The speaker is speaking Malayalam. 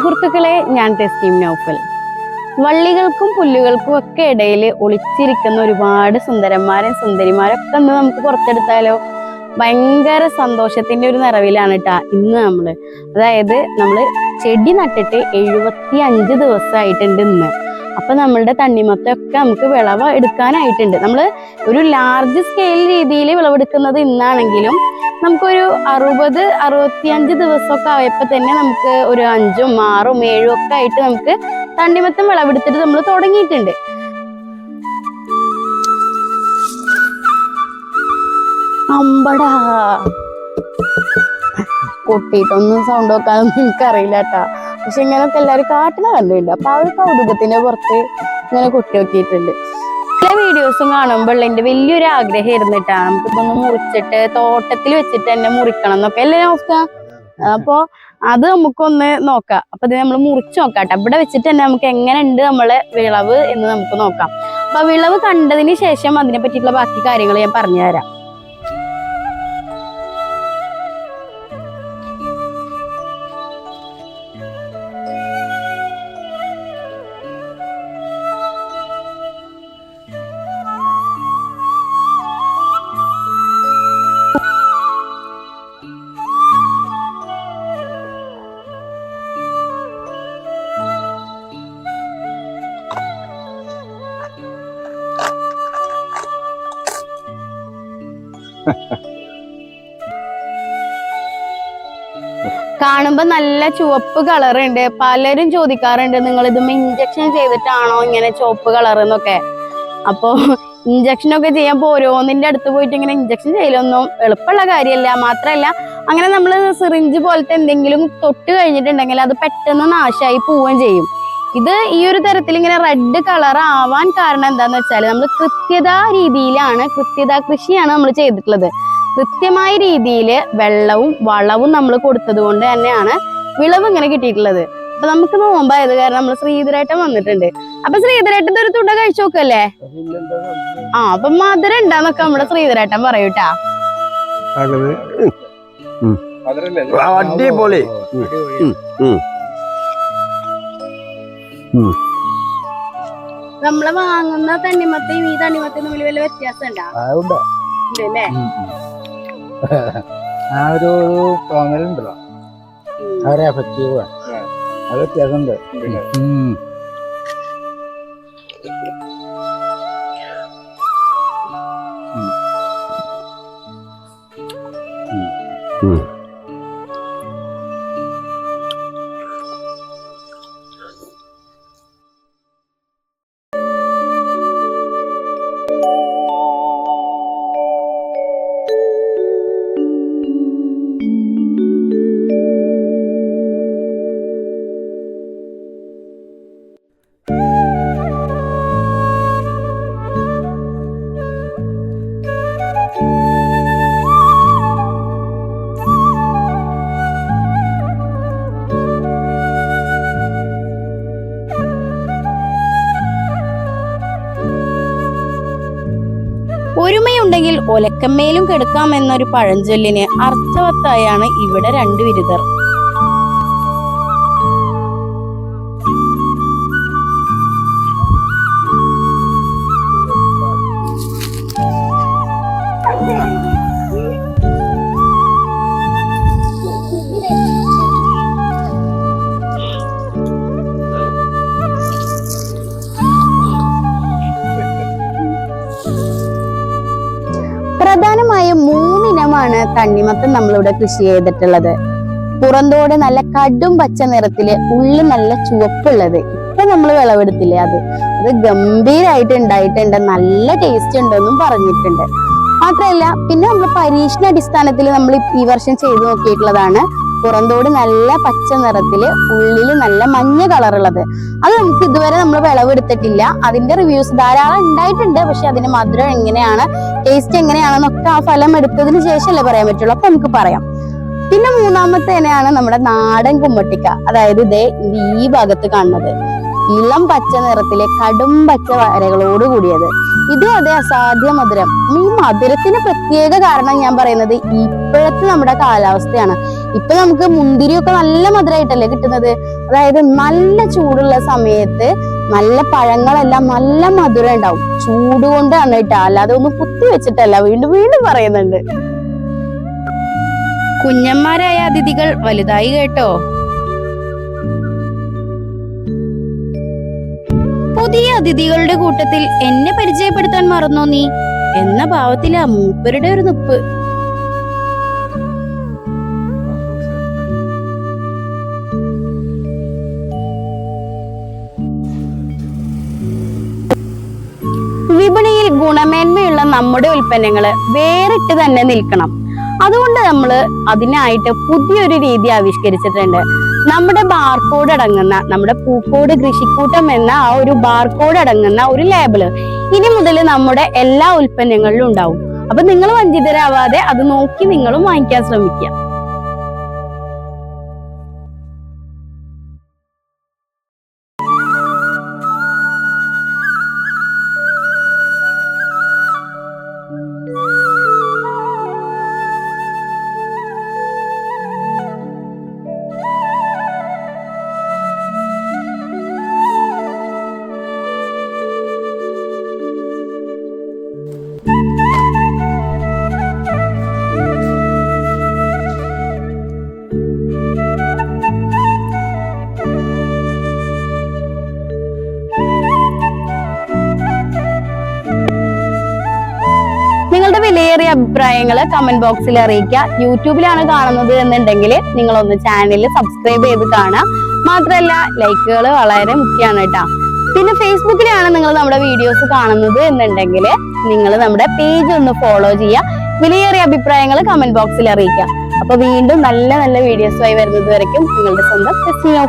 സുഹൃത്തുക്കളെ ഞാൻ ടെസ്റ്റീം നൗഫൽ. വള്ളികൾക്കും പുല്ലുകൾക്കും ഒക്കെ ഇടയിൽ ഒളിച്ചിരിക്കുന്ന ഒരുപാട് സുന്ദരന്മാരും സുന്ദരിമാരൊക്കെ ഒന്ന് നമുക്ക് പുറത്തെടുത്താലോ? ഭയങ്കര സന്തോഷത്തിന്റെ ഒരു നിറവിലാണ് കേട്ടാ ഇന്ന് നമ്മൾ അതായത് നമ്മൾ ചെടി നട്ടിട്ട് എഴുപത്തി അഞ്ച് ദിവസമായിട്ടുണ്ട് ഇന്ന്. അപ്പൊ നമ്മളുടെ തണ്ണിമത്തൊക്കെ നമുക്ക് വിളവ് എടുക്കാനായിട്ടുണ്ട് നമ്മൾ ഒരു ലാർജ് സ്കെയിൽ രീതിയിൽ വിളവെടുക്കുന്നത് ഇന്നാണെങ്കിലും നമുക്കൊരു അറുപത് അറുപത്തിയഞ്ച് ദിവസമൊക്കെ ആയപ്പോ തന്നെ നമുക്ക് ഒരു അഞ്ചും ആറും ഏഴും ഒക്കെ ആയിട്ട് നമുക്ക് തണ്ണിമത്തം വിളവെടുത്തിട്ട് നമ്മൾ തുടങ്ങിയിട്ടുണ്ട്. അമ്പടാ. പൊട്ടിയിട്ടൊന്നും സൗണ്ട് വെക്കാനൊന്നും എനിക്കറിയില്ല കേട്ടാ. പക്ഷെ ഇങ്ങനത്തെ എല്ലാവരും കാട്ടിനെ കണ്ടിട്ടുണ്ട്. അപ്പൊ ആ ഒരു കൗതുകത്തിന്റെ പുറത്ത് ഇങ്ങനെ കൊട്ടി നോക്കിയിട്ടുണ്ട്. ചില വീഡിയോസും കാണുമ്പോൾ എന്റെ വലിയൊരു ആഗ്രഹമായിരുന്നു കേട്ടാ. നമുക്കിതൊന്ന് മുറിച്ചിട്ട് തോട്ടത്തിൽ വെച്ചിട്ട് തന്നെ മുറിക്കണം എന്നൊക്കെ. അല്ലേ നോക്ക അപ്പൊ അത് നമുക്കൊന്ന് നോക്കാം. അപ്പൊ ഇത് നമ്മൾ മുറിച്ച് നോക്കാട്ടെ ഇവിടെ വെച്ചിട്ട് തന്നെ നമുക്ക് എങ്ങനെ ഉണ്ട് നമ്മളെ വിളവ് എന്ന് നമുക്ക് നോക്കാം. അപ്പൊ വിളവ് കണ്ടതിന് ശേഷം അതിനെ പറ്റിയിട്ടുള്ള ബാക്കി കാര്യങ്ങൾ ഞാൻ പറഞ്ഞുതരാം. കാണുമ്പോ നല്ല ചുവപ്പ് കളർ ഉണ്ട് പലരും ചോദിക്കാറുണ്ട് നിങ്ങൾ ഇതുമ്മ ഇഞ്ചക്ഷൻ ചെയ്തിട്ടാണോ ഇങ്ങനെ ചുവപ്പ് കളർ എന്നൊക്കെ? അപ്പോ ഇഞ്ചക്ഷൻ ഒക്കെ ചെയ്യാൻ ഓരോന്നിന്റെ അടുത്ത് പോയിട്ട് ഇങ്ങനെ ഇഞ്ചക്ഷൻ ചെയ്യലൊന്നും എളുപ്പമുള്ള കാര്യമല്ല. മാത്രമല്ല അങ്ങനെ നമ്മൾ സിറിഞ്ച് പോലത്തെ എന്തെങ്കിലും തൊട്ട് കഴിഞ്ഞിട്ടുണ്ടെങ്കിൽ അത് പെട്ടെന്ന് നാശമായി പോവുകയും ചെയ്യും. ഇത് ഈ ഒരു തരത്തിൽ ഇങ്ങനെ റെഡ് കളർ ആവാൻ കാരണം എന്താന്ന് വെച്ചാൽ നമ്മൾ കൃത്യത രീതിയിലാണ് കൃത്യത കൃഷിയാണ് നമ്മൾ ചെയ്തിട്ടുള്ളത്. കൃത്യമായ രീതിയിൽ വെള്ളവും വളവും നമ്മൾ കൊടുത്തത് കൊണ്ട് തന്നെയാണ് വിളവ് ഇങ്ങനെ കിട്ടിയിട്ടുള്ളത്. അപ്പൊ നമുക്ക് നോമ്പായത് കാരണം നമ്മൾ ശ്രീധരേട്ടൻ വന്നിട്ടുണ്ട്. അപ്പൊ ശ്രീധരേട്ടൻ ഒരു തുട കഴിച്ചു നോക്കല്ലേ? ആ അപ്പൊ മധുരം ഉണ്ടാന്നൊക്കെ നമ്മുടെ ശ്രീധരേട്ടൻ പറയൂട്ടാ അടിപൊളി. നമ്മൾ വാങ്ങുന്ന തണ്ണിമത്തയും ഈ തണ്ണിമത്തയും തമ്മിൽ വല്ല വ്യത്യാസം ഉണ്ടാ. ആ ഒരു തോന്നലുണ്ടല്ലോ അവരെ എഫക്റ്റീവ് അത് വ്യത്യാസമുണ്ട്. ഒലക്കമ്മേലും കെടുക്കാം എന്നൊരു പഴഞ്ചൊല്ലിന് അർത്ഥവത്തായാണ് ഇവിടെ രണ്ടു ബിരുദർ. പ്രധാനമായും മൂന്നിനമാണ് തണ്ണിമത്തൻ നമ്മളിവിടെ കൃഷി ചെയ്തിട്ടുള്ളത്. പുറന്തോട് നല്ല കടും പച്ച നിറത്തിൽ ഉള്ളു നല്ല ചുവപ്പുള്ളത്. ഇപ്പൊ നമ്മൾ വിളവെടുത്തില്ലേ അത്? അത് ഗംഭീരായിട്ട് ഉണ്ടായിട്ടുണ്ട്. നല്ല ടേസ്റ്റ് ഉണ്ടെന്നും പറഞ്ഞിട്ടുണ്ട്. മാത്രമല്ല പിന്നെ നമ്മൾ പരീക്ഷണ അടിസ്ഥാനത്തിൽ നമ്മൾ ഈ വർഷം ചെയ്തു നോക്കിയിട്ടുള്ളതാണ് പുറന്തോട് നല്ല പച്ച നിറത്തിൽ ഉള്ളിൽ നല്ല മഞ്ഞ കളറുള്ളത് അത് നമുക്ക് ഇതുവരെ നമ്മൾ വിളവെടുത്തിട്ടില്ല. അതിന്റെ റിവ്യൂസ് ധാരാളം ഉണ്ടായിട്ടുണ്ട്. പക്ഷെ അതിന്റെ മധുരം എങ്ങനെയാണ് ടേസ്റ്റ് എങ്ങനെയാണെന്നൊക്കെ ആ ഫലം എടുത്തതിന് ശേഷമല്ലേ പറയാൻ പറ്റുള്ളൂ. അപ്പൊ നമുക്ക് പറയാം. പിന്നെ മൂന്നാമത്തെ തന്നെയാണ് നമ്മുടെ നാടൻ കുമ്മട്ടിക്ക അതായത് ഇതേ ഈ ഭാഗത്ത് കാണുന്നത്. ഇളം പച്ച നിറത്തിലെ കടും പച്ച വരകളോട് കൂടിയത്. ഇതും അതേ അസാധ്യ മധുരം. ഈ മധുരത്തിന് പ്രത്യേക കാരണം ഞാൻ പറയുന്നത് ഇപ്പോഴത്തെ നമ്മുടെ കാലാവസ്ഥയാണ്. ഇപ്പൊ നമുക്ക് മുന്തിരിയൊക്കെ നല്ല മധുരമായിട്ടല്ലേ കിട്ടുന്നത്? അതായത് നല്ല ചൂടുള്ള സമയത്ത് നല്ല പഴങ്ങളെല്ലാം നല്ല മധുരം ഉണ്ടാവും. ചൂട് കൊണ്ടാണ് കേട്ടോ. അല്ലാതെ ഒന്ന് കുത്തി വെച്ചിട്ടല്ല. വീണ്ടും വീണ്ടും പറയുന്നുണ്ട്. കുഞ്ഞന്മാരായ അതിഥികൾ വലുതായി കേട്ടോ. പുതിയ അതിഥികളുടെ കൂട്ടത്തിൽ എന്നെ പരിചയപ്പെടുത്താൻ മറന്നോ നീ? എന്ന ഭാവത്തിലാ മൂപ്പരുടെ ഒരു നിപ്പ്. ഗുണമേന്മയുള്ള നമ്മുടെ ഉൽപ്പന്നങ്ങൾ വേറിട്ട് തന്നെ നിൽക്കണം. അതുകൊണ്ട് നമ്മൾ അതിനായിട്ട് പുതിയൊരു രീതി ആവിഷ്കരിച്ചിട്ടുണ്ട്. നമ്മുടെ ബാർകോഡ് അടങ്ങുന്ന നമ്മുടെ പൂക്കോട് കൃഷിക്കൂട്ടം എന്ന ആ ഒരു ബാർകോഡ് അടങ്ങുന്ന ഒരു ലേബിൾ ഇനി മുതൽ നമ്മുടെ എല്ലാ ഉൽപ്പന്നങ്ങളിലും ഉണ്ടാവും. അപ്പൊ നിങ്ങൾ വഞ്ചിതരാവാതെ അത് നോക്കി നിങ്ങളും വാങ്ങിക്കാൻ ശ്രമിക്കുക. അഭിപ്രായങ്ങൾ കമന്റ് ബോക്സിൽ അറിയിക്കുക. യൂട്യൂബിലാണ് കാണുന്നത് എന്നുണ്ടെങ്കിൽ നിങ്ങളൊന്ന് ചാനൽ സബ്സ്ക്രൈബ് ചെയ്ത് കാണുക. മാത്രമല്ല ലൈക്കുകൾ വളരെ മുഖ്യമാണ് കേട്ടോ. പിന്നെ ഫേസ്ബുക്കിലാണ് നിങ്ങൾ നമ്മുടെ വീഡിയോസ് കാണുന്നത് എന്നുണ്ടെങ്കിൽ നിങ്ങൾ നമ്മുടെ പേജ് ഒന്ന് ഫോളോ ചെയ്യുക. വിലയേറിയ അഭിപ്രായങ്ങൾ കമന്റ് ബോക്സിൽ അറിയിക്കുക. അപ്പൊ വീണ്ടും നല്ല നല്ല വീഡിയോസുമായി വരുന്നത് വരയ്ക്കും. നിങ്ങളുടെ സ്വന്തം ടെസ്റ്റിംഗ്